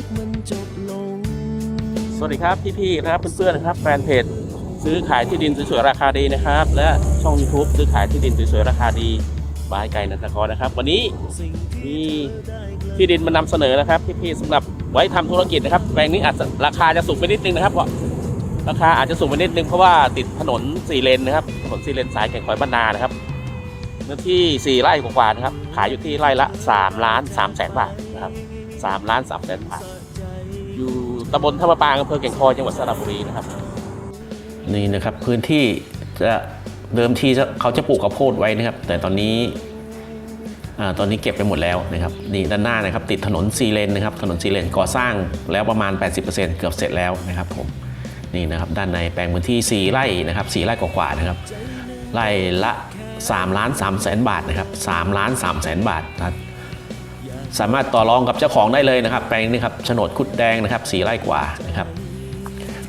กมันจบลง สวัสดีครับพี่ๆนะครับเพื่อนๆนะครับแฟนเพจซื้อขายที่ดินสวยๆราคาดีนะครับ และช่อง YouTube ซื้อขายที่ดินสวยๆราคาดีบายไก่นันทกรนะครับ วันนี้มีที่ดินมานำเสนอนะครับพี่ๆสำหรับไว้ทำธุรกิจนะครับแปลงนี้อาจจะราคาจะสูงไปนิดนึงนะครับเพราะราคาอาจจะสูงไปนิดนึงเพราะว่าติดถนนสี่เลนนะครับถนนสี่เลนสายแก่งคอยบ้านนานะครับเนื้อที่สี่ไร่กว่าๆนะครับ ขายอยู่ที่ไร่ละ3ล้าน3แสนบาทนะครับ 3ล้าน3แสนบาทอยู่ตำบลท่ามะปางอำเภอแก่งคอยจังหวัดสระบุรีนะครับ นี่นะครับพื้นที่จะเดิมทีจะเขาจะปลูกข้าวโพดไว้นะครับ แต่ตอนนี้ตอนนี้เก็บไปหมดแล้วนะครับนี่ด้านหน้านะครับ ติดถนนซีเลนนะครับถนนซีเลนก่อสร้างแล้วประมาณ 80%เกือบเสร็จแล้วนะครับผมนี่นะครับด้านในแปลงพื้นที่ 4 ไร่นะครับ4ไร่กว่าๆนะครับไร่ละ3ล้าน3แสนบาทนะครับ3ล้าน3แสนบาทนะครับ สามารถต่อรองกับเจ้าของได้เลยนะครับ แปลงนี้ครับโฉนดคุดแดงนะครับ4ไร่กว่านะครับ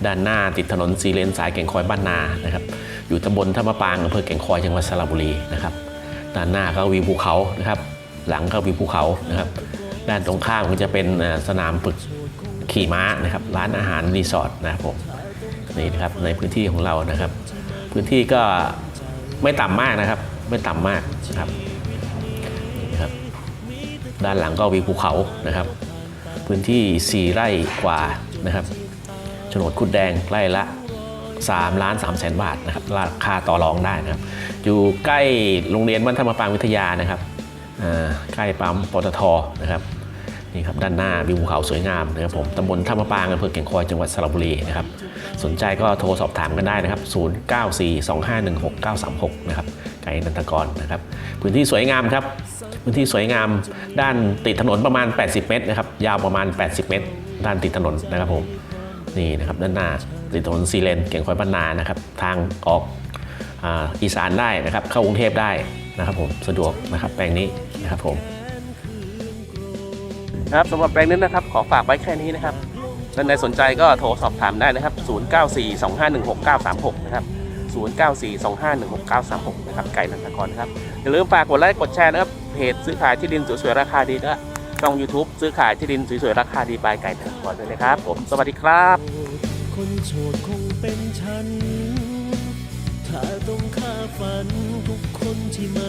ด้านหน้าติดถนนซีเลนสายแก่งคอยบ้านนานะครับอยู่ตำบลท่ามะปางอำเภอแก่งคอยจังหวัดสระบุรีนะครับด้านหน้าก็วิวภูเขานะครับหลังก็วิวภูเขานะครับด้านตรงข้ามก็จะเป็นสนามฝึกขี่ม้านะครับร้านอาหารรีสอร์ทนะครับผมนี่นะครับในพื้นที่ของเรานะครับ พื้นที่ก็ไม่ต่ำมากนะครับ ไม่ต่ำมากนะครับ ด้านหลังก็วิวภูเขานะครับ พื้นที่ 4 ไร่กว่านะครับโฉนดคุดแดงไร่ละ3ล้าน3แสนบาทนะครับราคาต่อรองได้นะครับ อยู่ใกล้โรงเรียนบ้านธรรมปางวิทยานะครับอ่าใกล้ปั๊มปตทนะครับ นี่ครับด้านหน้าวิวภูเขาสวยงามนะครับผมตำบลธรรมะปางอำเภอแก่งคอยจังหวัดสระบุรีนะครับสนใจก็โทรสอบถามกันได้นะครับ 0942516936 นะครับไก่นันทกรนะครับพื้นที่สวยงามครับ พื้นที่สวยงามด้านติดถนนประมาณ 80 เมตรนะครับยาวประมาณ 80 เมตร ด้านติดถนนนะครับผมนี่นะครับด้านหน้าติดถนนซีเลนเก่งคอยบ้านนานะครับทางออกออีสานได้นะครับเข้ากรุงเทพได้นะครับผมสะดวกนะครับแปลงนี้นะครับผม ครับสำหรับแปลงนี้นะครับ ขอฝากไว้แค่นี้นะครับท่านใดสนใจก็โทรสอบถามได้นะครับ 0942516936 นะครับ 0942516936 นะครับ ไก่นันทกรครับ อย่าลืมฝากกดไลค์ กดแชร์นะครับ เพจซื้อขายที่ดินสวยๆราคาดีและช่อง YouTube ซื้อขายที่ดินสวยๆราคาดีบายไก่นันทกรด้วยนะครับ ผม สวัสดีครับ คนโฉดคงเป็นฉัน ถ้าต้องฆ่าฝันทุกคนที่มัน